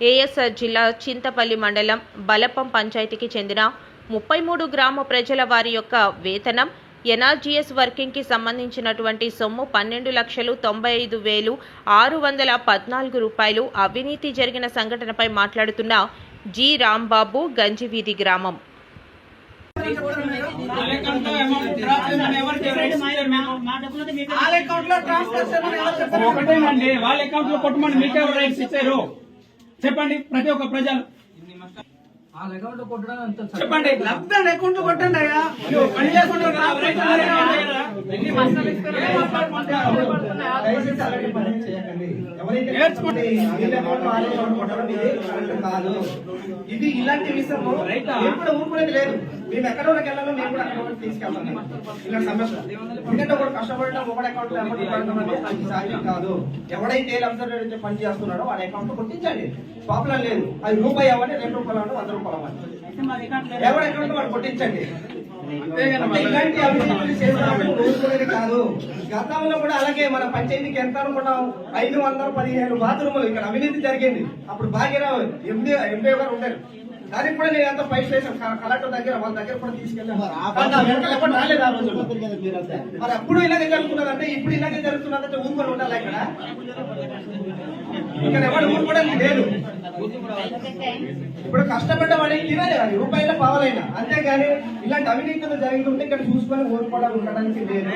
ASR జిల్లా చింతపల్లి మండలం బలపం పంచాయతీకి చెందిన ముప్పై మూడు గ్రామ ప్రజల వారి యొక్క వేతనం ఎన్ఆర్జీఎస్ వర్కింగ్కి సంబంధించినటువంటి సొమ్ము పన్నెండు లక్షలు తొంభై ఐదు వేలు ఆరు వందల పద్నాలుగు రూపాయలు అవినీతి జరిగిన సంఘటనపై మాట్లాడుతున్న జి రాంబాబు గంజివీధి గ్రామం వాళ్ళ అకౌంట్లో ట్రాన్స్ఫర్? ఒకటేనండి వాళ్ళ అకౌంట్లో కొట్టమని మీకే రైట్స్ ఇచ్చారు చెప్పండి ప్రతి ఒక్క ప్రజలు. చెప్పండి లబ్ధాన్ని అకౌంట్ కొట్టండి అయ్యా. పని కొట్టడం ఇది కరెక్ట్ కాదు. ఇది ఇలాంటి విషయము ఎప్పుడు ఊరుకునేది లేదు. మేము ఎక్కడ వరకు వెళ్ళాలో మేము కూడా అక్కడ వరకు తీసుకెళ్తాం ఇలాంటి సమస్య. ఎందుకంటే ఒకటి కష్టపడడం ఒకటి అకౌంట్లో అమౌంట్ పడడం అనేది అది సాధ్యం కాదు. ఎవడైతే నుంచి పని చేస్తున్నాడో వాడి అకౌంట్లో కొట్టించండి ప్రాబ్లం లేదు. అది రూపాయి అవ్వండి రెండు రూపాయలు అవ్వండి వంద రూపాయలు అవ్వండి. ఎవరి అకౌంట్ వాడు కొట్టించండి. ఇలాంటి ఊరుకునేది కాదు. గతంలో కూడా అలాగే మన పంచాయతీకి ఎంత అనుకున్నాం? ఐదు వందల పదిహేను బాత్రూములు. ఇక్కడ అవినీతి జరిగింది. అప్పుడు భాగ్యరావు ఎండి ఎండి గారు ఉండేది దానికి కూడా నేను ఎంత ఫైట్ చేశాను. కలెక్టర్ దగ్గర వాళ్ళ దగ్గర కూడా తీసుకెళ్ళాను. కానీ రాలేదు ఆ రోజు. మరి అప్పుడు ఇలాగే జరుగుతున్నదంటే ఇప్పుడు ఇలాగే జరుగుతున్నదంటే ఊరుకొని ఉండాలి ఇక్కడ? ఇక్కడ ఎవరు ఊరుకోవడానికి లేదు ఇప్పుడు కష్టపడ్డ వాడికి తినాలి అది రూపాయల పావలైనా. అంతేగాని ఇలాంటి అవినీతులు జరుగుతుంటే ఇక్కడ చూసుకొని ఊరుకోవడానికి ఉండడానికి లేదు.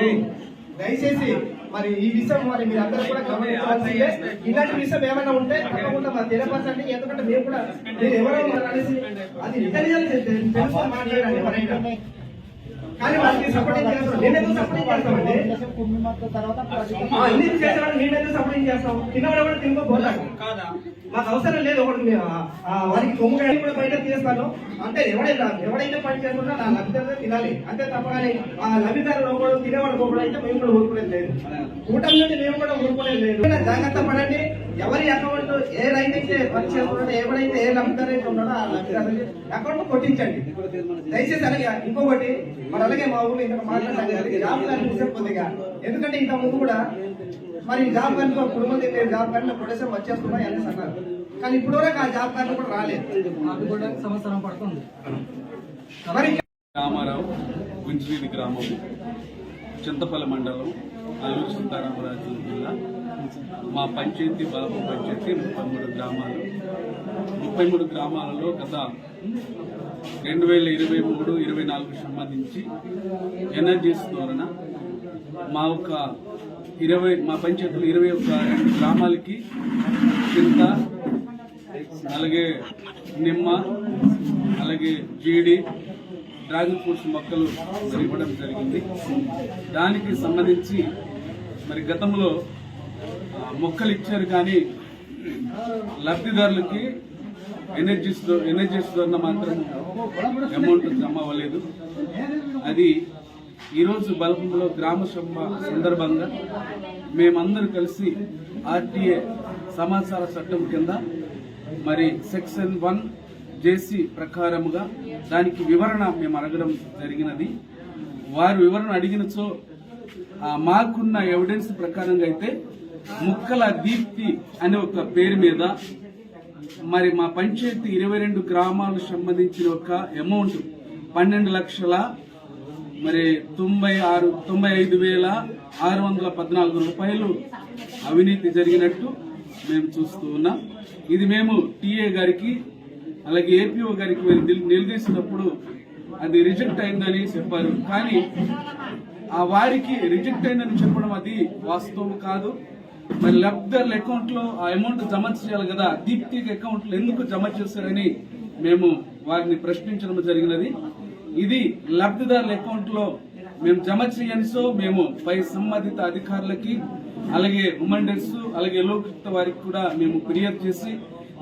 దయచేసి మరి ఈ విషయం మరి మీరు అందరూ కూడా గమనించాల్సిందే. ఇలాంటి విషయం ఏమైనా ఉంటే తప్పకుండా మాకు తెలియపరచండి. ఎందుకంటే మేము కూడా మీరు ఎవరో అనేసి అది ఇంటెలిజెన్స్ తెలుసు. ఎవరైనా కానీ వాళ్ళకి సపోర్టింగ్ చేస్తాం నేను ఎందుకు సపోర్టింగ్ చేస్తామండి? అన్ని చేసేవాడు నేను సపోర్టింగ్ చేస్తాం తిన్నవాడు కూడా తినుకోపోతాడు. కాదా? మాకు అవసరం లేదు. ఒకటి వారికి కొమ్ముగాడి కూడా బయట తీస్తాను. అంటే ఎవడైనా ఎవడైతే పని చేస్తున్నా నా లబ్ధిదారు తినాలి. అంతే తప్ప కానీ ఆ లబ్ధిదారు ఒకడు తినేవాడు ఒకడు అయితే మేము కూడా ఊరుకునేది లేదు. కూటమి నుండి మేము కూడా ఊరుకునేది లేదు. జాగ్రత్త పడండి. ఎవరి అకౌంట్ ఏ రైతు అయితే వర్క్ చేస్తున్నాడో ఎవరైతే ఏ లబ్ధిదారు అయితే ఉన్నాడో ఆ లబ్ధిదారు అకౌంట్ కొట్టించండి. దయచేసి అలాగే ఇంకొకటి మరి అలాగే మా ఊర్లో ఇంకా మాట్లాడాలి. కొద్దిగా ఎందుకంటే ఇంత ముందు కూడా మరి జాబ్ కానీ కుటుంబం దగ్గర జాబ్ కానీ ప్రొడక్షన్ వచ్చేస్తున్నాయి అనేసి అన్నారు. కానీ ఇప్పుడు వరకు ఆ జాబ్ కార్డు కూడా రాలేదు. మరి రామారావు గుంజివీధి గ్రామం చింతపల్లి మండలం అల్లూరు సీతారామరాజు జిల్లా మా పంచాయతీ బలప పంచాయతీ ముప్పై మూడు గ్రామాలు. ముప్పై మూడు గ్రామాలలో గత రెండు వేల ఇరవై మూడు ఇరవై నాలుగు సంబంధించి ఎనర్జీస్ ద్వారా మా ఒక ఇరవై మా పంచాయతీలో ఇరవై ఒక్క రెండు గ్రామాలకి చింత అలాగే నిమ్మ అలాగే జీడి డ్రాగన్ ఫ్రూట్స్ మొక్కలు మరి ఇవ్వడం జరిగింది. దానికి సంబంధించి మరి గతంలో మొక్కలు ఇచ్చారు కానీ లబ్ధిదారులకి ఎనర్జీస్ ఎనర్జీస్ ద్వారా మాత్రం అమౌంట్ జమ అవ్వలేదు. అది ఈరోజు బలపంలో గ్రామ సభ సందర్భంగా మేమందరూ కలిసి ఆర్టీఏ సమాచార చట్టం కింద మరి సెక్షన్ వన్ జేసీ ప్రకారముగా దానికి వివరణ మేము అడగడం జరిగినది. వారు వివరణ అడిగినచో మాకున్న ఎవిడెన్స్ ప్రకారంగా అయితే ముక్కల దీప్తి అనే ఒక పేరు మీద మరి మా పంచాయతీ ఇరవై రెండు గ్రామాలకు సంబంధించిన ఒక అమౌంట్ పన్నెండు లక్షల మరి తొంభై ఆరు తొంభై ఐదు వేల ఆరు వందల పద్నాలుగు రూపాయలు అవినీతి జరిగినట్టు మేము చూస్తూ ఉన్నాం. ఇది మేము టీఏ గారికి అలాగే ఏపీఓ గారికి నిలదీసినప్పుడు అది రిజెక్ట్ అయిందని చెప్పారు. కానీ ఆ వారికి రిజెక్ట్ అయిందని చెప్పడం అది వాస్తవం కాదు. మరి లబ్ధిదారుల అకౌంట్లో ఆ అమౌంట్ జమ చేయాలి కదా దీప్తి అకౌంట్లో ఎందుకు జమ చేశారని మేము వారిని ప్రశ్నించడం జరిగినది. ఇది లబ్ధిదారుల అకౌంట్లో మేము జమ చేయనిసో మేము పై సంబంధిత అధికారులకి అలాగే ఉమండర్స్ అలాగే లోకయుక్త వారికి కూడా మేము ఫిర్యాదు చేసి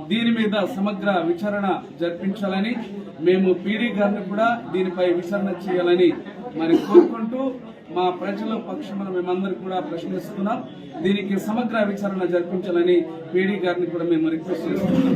దీని మీద సమగ్ర విచారణ జరిపించాలని మేము పీడీ గారిని కూడా దీనిపై విచారణ చేయాలని మరి కోరుకుంటూ మా ప్రజల పక్షాన మేమందరూ కూడా ప్రశ్నిస్తున్నాం. దీనికి సమగ్ర విచారణ జరిపించాలని పీడీ గారిని కూడా మేము రిక్వెస్ట్ చేస్తున్నాం.